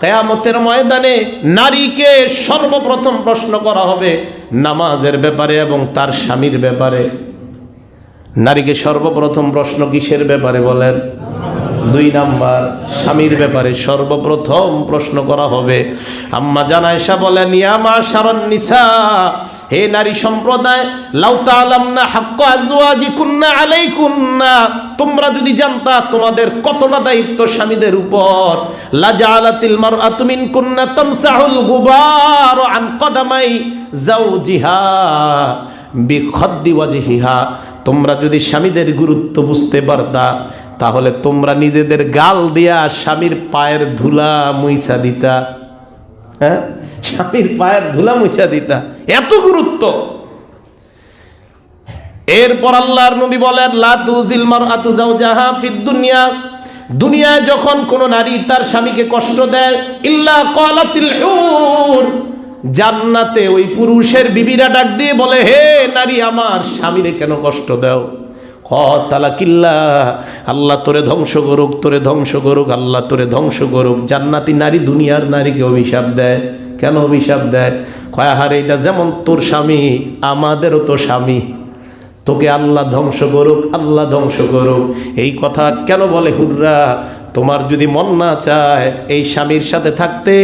কেয়ামতের ময়দানে নারীকে সর্বপ্রথম প্রশ্ন করা হবে নামাজের ব্যাপারে এবং তার স্বামীর ব্যাপারে। নারীকে সর্বপ্রথম প্রশ্ন কিসের ব্যাপারে বলেন? দুই নাম্বার, স্বামীর ব্যাপারে সর্বপ্রথম প্রশ্ন করা হবে। আম্মা জানায়সা বলেন ইয়ামা সারণ নিসা হে নারী সম্প্রদায়, লাউ তাআলামনা হাক্কা আজওয়াজিকুন্না আলাইকুন্না। তোমরা যদি জানতা তোমাদের কতটা দায়িত্ব স্বামীদের উপর। লাজালাতিল মারআতু মিনকুন্না তামসাহুল গুবার আন কদামাই জাওজিহা বিখদ্দি ওয়াজহিহা। তোমরা যদি স্বামীদের গুরুত্ব বুঝতে পারতা, তাহলে তোমরা নিজেদের গাল দিয়া স্বামীর পায়ের ধুলা মুইসা দিতা। হ্যাঁ? স্বামীর পায়ের ধুলা মুইসা দিতা। এত গুরুত্ব। এরপর আল্লাহর নবী বলেন, লা তুজিল মারআতু যাওজাহা ফিদ দুনিয়া। দুনিয়ায় যখন কোন নারী তার স্বামীকে কষ্ট দেয়, ইল্লা ক্বালাতিল হুর। জান্নাতে ওই পুরুষের বিবিরা ডাক দিয়ে বলে, হে নারী, আমার স্বামীরে কেন কষ্ট দাও? কিল্লা আল্লাহ তোরে ধ্বংস করুক, তোরে ধ্বংস করুক, আল্লাহ তোরে ধ্বংস করুক। জান্নাতি নারী দুনিয়ার নারীকে অভিশাপ দেয়। কেন অভিশাপ দেয়? কয়া হারে এটা যেমন তোর স্বামী, আমাদেরও তো স্বামী। তোকে আল্লাহ ধ্বংস করুক, আল্লাহ ধ্বংস করুক। এই কথা কেন বলে হুররা? তোমার যদি মন না চায় এই স্বামীর সাথে থাকতে,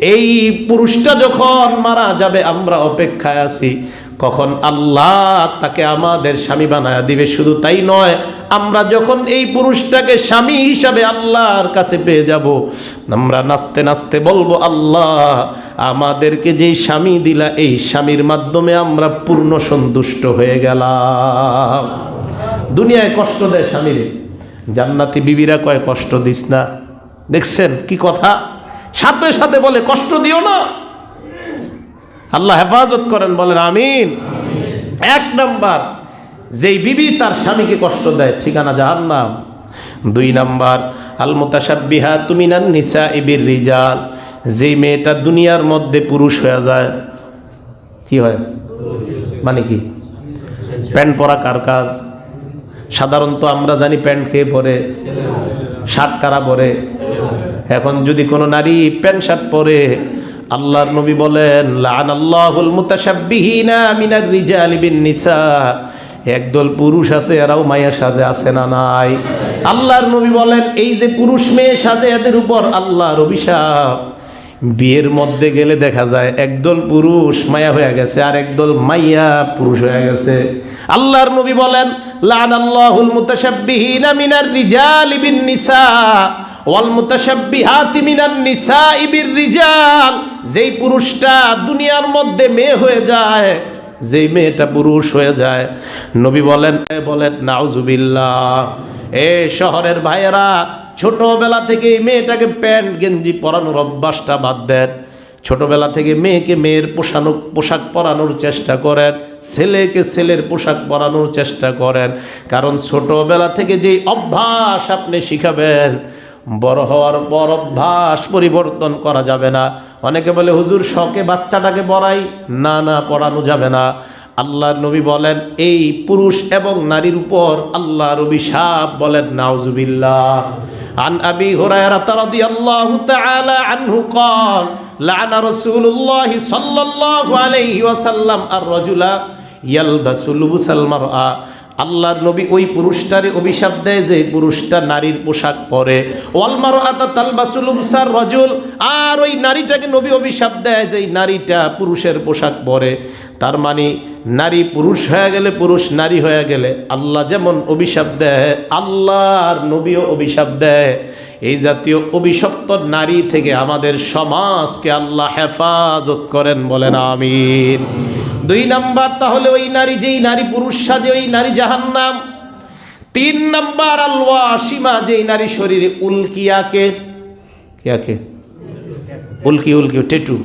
এই পুরুষটা যখন মারা যাবে, আমরা অপেক্ষায় আছি। কখন আল্লাহ তাকে আমাদের স্বামী বানায় দিবে, শুধু তাই নয়, আমরা যখন এই পুরুষটাকে স্বামী হিসাবে আল্লাহর কাছে পেয়ে যাব, আমরা নাচতে নাচতে বলব, আল্লাহ, আমাদেরকে যেই স্বামী দিলা, এই স্বামীর মাধ্যমে আমরা পূর্ণ সন্তুষ্ট হয়ে গেলাম। দুনিয়ায় কষ্ট দেয় স্বামীরে। জান্নাতি বিবিরা কয়, কষ্ট দিস না। দেখছেন কি কথা? সাথে সাথে বলে, কষ্ট দিও না। আল্লাহ হেফাজত করেন, বলেন, আমিন। এক নাম্বার, যেই বিবি তার স্বামীকে কষ্ট দেয়, ঠিকানা জাহান্নাম। দুই নাম্বার আল তুমি তুমিনান নিসা ইবির রিজাল যেই মেয়েটা দুনিয়ার মধ্যে পুরুষ হয়ে যায়, কি হয়? মানে কি? প্যান্ট পরা কার কাজ? সাধারণত আমরা জানি প্যান্ট খেয়ে পরে, শার্ট কারা পরে। এখন যদি কোনো নারী প্যান্ট, শার্ট পরে, আল্লাহর নবী বলেন লান আল্লাহুল নিসা একদল পুরুষ আছে, এরাও মায়া সাজে, আছে না নাই? আল্লাহর নবী বলেন, এই যে পুরুষ মেয়ে সাজে, এদের উপর আল্লাহর অভিশাপ। বিয়ের মধ্যে গেলে দেখা যায়, একদল পুরুষ মায়া হয়ে গেছে, আর একদল মাইয়া পুরুষ হয়ে গেছে। আল্লাহর নবী বলেন লান আল্লাহুল মুতাশাব্বিহিনা মিনার রিজালি বিন নিসা ওয়াল রিজাল যেই পুরুষটা দুনিয়ার মধ্যে মেয়ে হয়ে যায়, যেই মেয়েটা পুরুষ হয়ে যায়, নবী বলেন বলেন, নাউজুবিল্লাহ, এ শহরের ভাইয়েরা, ছোটবেলা থেকে এই মেয়েটাকে প্যান্ট, গেঞ্জি পরানোর অভ্যাসটা বাদ দেন। ছোটবেলা থেকে মেয়েকে মেয়ের পোষানো, পোশাক পরানোর চেষ্টা করেন, ছেলেকে ছেলের পোশাক পরানোর চেষ্টা করেন। কারণ ছোটবেলা থেকে যেই অভ্যাস আপনি শিখাবেন, বড় হওয়ার পর অভ্যাস পরিবর্তন করা যাবে না। অনেকে বলে, হুজুর, শখে বাচ্চাটাকে পড়াই? না না, পড়ানো যাবে না। আল্লাহর নবী বলেন, এই পুরুষ এবং নারীর উপর আল্লাহর অভিশাপ বলেন, নাউজুবিল্লাহ। عن أبي هريرة رضي الله تعالى عنه قال لعن رسول الله صلى الله عليه وسلم الرجل يلبس لبس المرأة আল্লাহর নবী ওই পুরুষটারে অভিশাপ দেয় যে পুরুষটা নারীর পোশাক পরে। ওয়ালমারো আতা তালবাসুল উবসার রজুল, আর ওই নারীটাকে নবী অভিশাপ দেয় যে নারীটা পুরুষের পোশাক পরে। তার মানে নারী পুরুষ হয়ে গেলে পুরুষ, নারী হয়ে গেলে আল্লাহ যেমন অভিশাপ দেয়, আল্লাহর নবীও অভিশাপ দেয়। এই জাতীয় অভিশপ্ত নারী থেকে আমাদের সমাজকে আল্লাহ হেফাজত করেন বলেন, আমিন। দুই নাম্বার তাহলে ওই নারী যেই নারী পুরুষ সাজে ওই নারী জাহান্নাম। তিন নাম্বার আলওয়া সীমা যেই নারী শরীরে উল্কিয়াকে কিয়াকে উল্কি উল্কি, টেটু।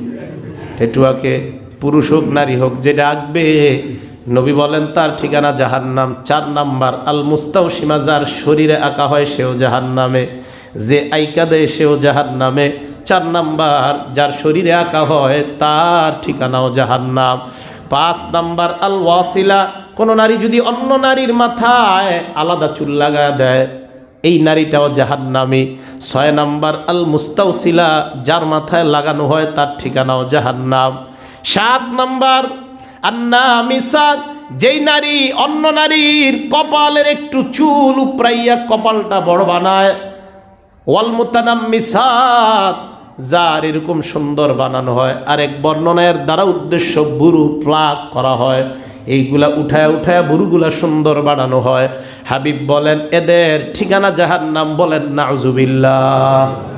টেটু আঁকে, পুরুষ হোক, নারী হোক, যেটা আঁকবে। নবী বলেন, তার ঠিকানা জাহান্নাম। চার নাম্বার আল মুস্তাও সীমা যার শরীরে আঁকা হয় সেও জাহান্নামে। যে আইকা দেয় সেও জাহান্নামে। চার নাম্বার, যার শরীরে আঁকা হয় তার ঠিকানাও জাহান্নাম। পাঁচ নাম্বার আল ওয়াসিলা কোনো নারী যদি অন্য নারীর মাথায় আলাদা চুল লাগা দেয়, এই নারীটাও জাহান্নামী। ছয় নাম্বার আল মুস্তাউসিলা যার মাথায় লাগানো হয় তার ঠিকানাও জাহান্নাম। সাত নাম্বার আন্না মিসাক যেই নারী অন্য নারীর কপালের একটু চুল উপরাইয়া কপালটা বড় বানায়। ওয়াল মুতানাম্মিসাত যার এরকম সুন্দর বানানো হয় আর এক বর্ণনায়ের দ্বারা উদ্দেশ্য বুরু প্লাক করা হয়। এইগুলা উঠায় উঠায় বুরুগুলা সুন্দর বানানো হয়। হাবিব বলেন, এদের ঠিকানা জাহার নাম বলেন, নাউজুবিল্লাহ।